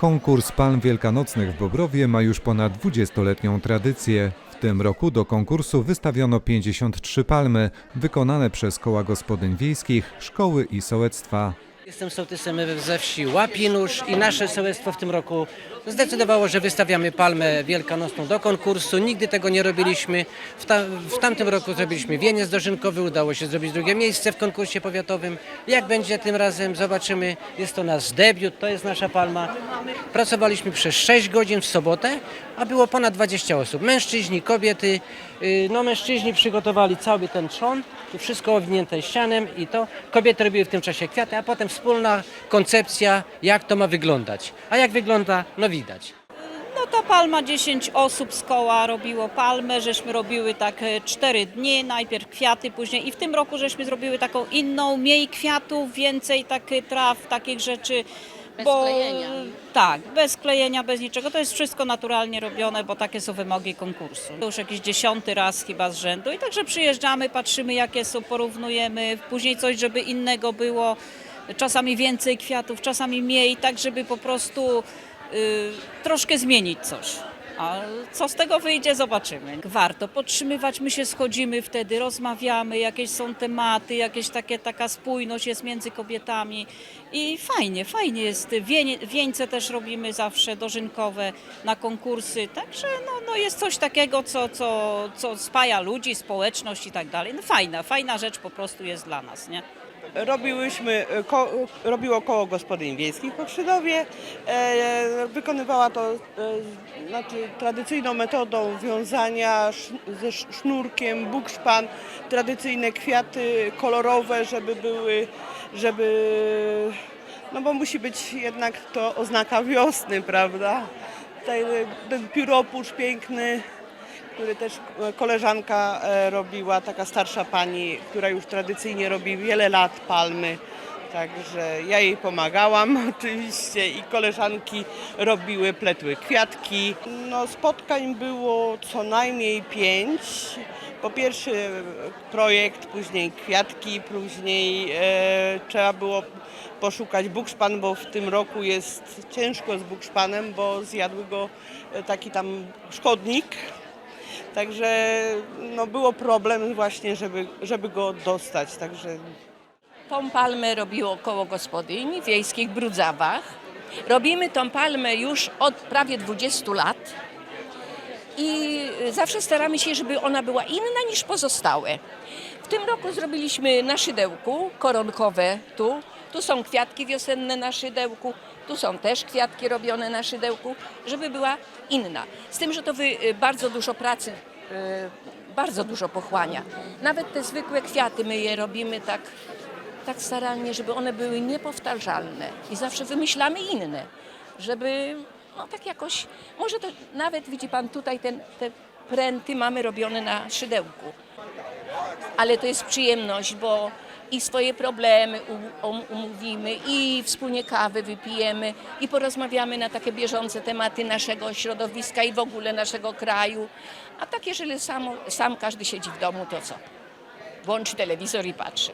Konkurs Palm Wielkanocnych w Bobrowie ma już ponad 20-letnią tradycję. W tym roku do konkursu wystawiono 53 palmy, wykonane przez koła gospodyń wiejskich, szkoły i sołectwa. Jestem sołtysem ze wsi Łapinusz i nasze sołectwo w tym roku zdecydowało, że wystawiamy palmę wielkanocną do konkursu. Nigdy tego nie robiliśmy. W, ta, w tamtym roku zrobiliśmy wieniec dożynkowy, udało się zrobić drugie miejsce w konkursie powiatowym. Jak będzie tym razem, zobaczymy. Jest to nasz debiut, to jest nasza palma. Pracowaliśmy przez 6 godzin w sobotę, a było ponad 20 osób. Mężczyźni, kobiety. Yy, No mężczyźni przygotowali cały ten trzon, wszystko owinięte ścianem i to. Kobiety robiły w tym czasie kwiaty, a potem wspólna koncepcja, jak to ma wyglądać. A jak wygląda, no widać. No ta palma 10 osób z koła robiło palmę, żeśmy robiły tak 4 dni, najpierw kwiaty, później i w tym roku żeśmy zrobiły taką inną, mniej kwiatów, więcej takich traw, takich rzeczy. Bez bo, klejenia. Tak, bez klejenia, bez niczego. To jest wszystko naturalnie robione, bo takie są wymogi konkursu. To już jakiś dziesiąty raz chyba z rzędu i także przyjeżdżamy, patrzymy jakie są, porównujemy, później coś, żeby innego było. Czasami więcej kwiatów, czasami mniej, tak żeby po prostu y, troszkę zmienić coś. A co z tego wyjdzie, zobaczymy. Warto podtrzymywać, my się schodzimy wtedy, rozmawiamy, jakieś są tematy, jakieś takie, taka spójność jest między kobietami i fajnie, fajnie jest. Wieńce też robimy zawsze dożynkowe na konkursy, także no, no jest coś takiego, co, co, co spaja ludzi, społeczność i tak dalej. No fajna, fajna rzecz po prostu jest dla nas, nie? Robiłyśmy, e, ko, robiło koło gospodyń wiejskich po Krzydowie. E, wykonywała to e, znaczy, tradycyjną metodą wiązania sz, ze sz- sznurkiem, bukszpan, tradycyjne kwiaty kolorowe, żeby były, żeby, no bo musi być jednak to oznaka wiosny, prawda? Tutaj ten pióropusz piękny, który też e, koleżanka e, robiła, taka starsza pani, która już tradycyjnie robi wiele lat palmy. Także ja jej pomagałam oczywiście i koleżanki robiły, pletły kwiatki. No, spotkań było co najmniej pięć. Po pierwszy e, projekt, później kwiatki, później e, trzeba było poszukać bukszpan, bo w tym roku jest ciężko z bukszpanem, bo zjadły go e, taki tam szkodnik. Także no, było problem właśnie, żeby, żeby go dostać. Także Tą palmę robiło koło gospodyń wiejskich w Brudzawach. Robimy tą palmę już od prawie 20 lat i zawsze staramy się, żeby ona była inna niż pozostałe. W tym roku zrobiliśmy na szydełku koronkowe tu. Tu są kwiatki wiosenne na szydełku, tu są też kwiatki robione na szydełku, żeby była inna. Z tym, że to wy, bardzo dużo pracy, y, bardzo dużo pochłania. Nawet te zwykłe kwiaty my je robimy tak tak starannie, żeby one były niepowtarzalne i zawsze wymyślamy inne, żeby no tak jakoś, może to nawet widzi Pan tutaj ten, te pręty mamy robione na szydełku, ale to jest przyjemność, bo i swoje problemy um- umówimy i wspólnie kawę wypijemy i porozmawiamy na takie bieżące tematy naszego środowiska i w ogóle naszego kraju. A tak jeżeli sam, sam każdy siedzi w domu, to co? włączy telewizor i patrzy.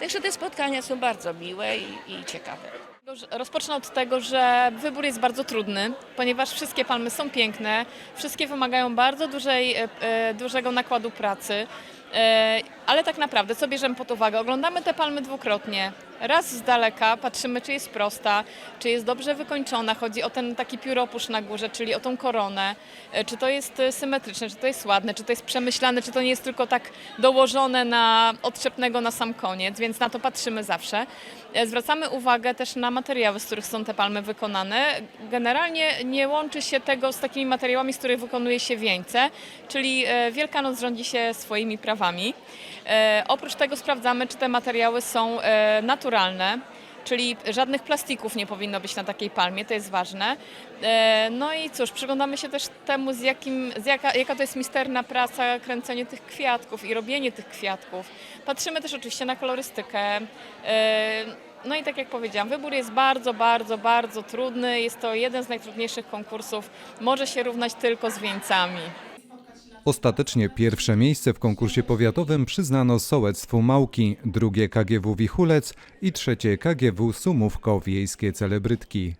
Także te spotkania są bardzo miłe i, i ciekawe. Już Rozpocznę od tego, że wybór jest bardzo trudny, ponieważ wszystkie palmy są piękne, wszystkie wymagają bardzo dużej, e, e, dużego nakładu pracy, e, ale tak naprawdę co bierzemy pod uwagę? Oglądamy te palmy dwukrotnie. Raz z daleka patrzymy, czy jest prosta, czy jest dobrze wykończona. Chodzi o ten taki pióropusz na górze, czyli o tą koronę. E, Czy to jest e, symetryczne, czy to jest ładne, czy to jest przemyślane, czy to nie jest tylko tak dołożone na odczepnego na sam koniec, więc na to patrzymy zawsze. E, Zwracamy uwagę też na materiały, z których są te palmy wykonane. Generalnie nie łączy się tego z takimi materiałami, z których wykonuje się wieńce, czyli Wielkanoc rządzi się swoimi prawami. E, Oprócz tego sprawdzamy, czy te materiały są e, naturalne. Czyli żadnych plastików nie powinno być na takiej palmie, to jest ważne. E, No i cóż, przyglądamy się też temu, z jakim, z jaka, jaka to jest misterna praca, kręcenie tych kwiatków i robienie tych kwiatków. Patrzymy też oczywiście na kolorystykę. No i tak jak powiedziałam, wybór jest bardzo, bardzo, bardzo trudny. Jest to jeden z najtrudniejszych konkursów. Może się równać tylko z wieńcami. Ostatecznie pierwsze miejsce w konkursie powiatowym przyznano sołectwu Małki, drugie KGW Wichulec i trzecie KGW Sumówko Wiejskie Celebrytki.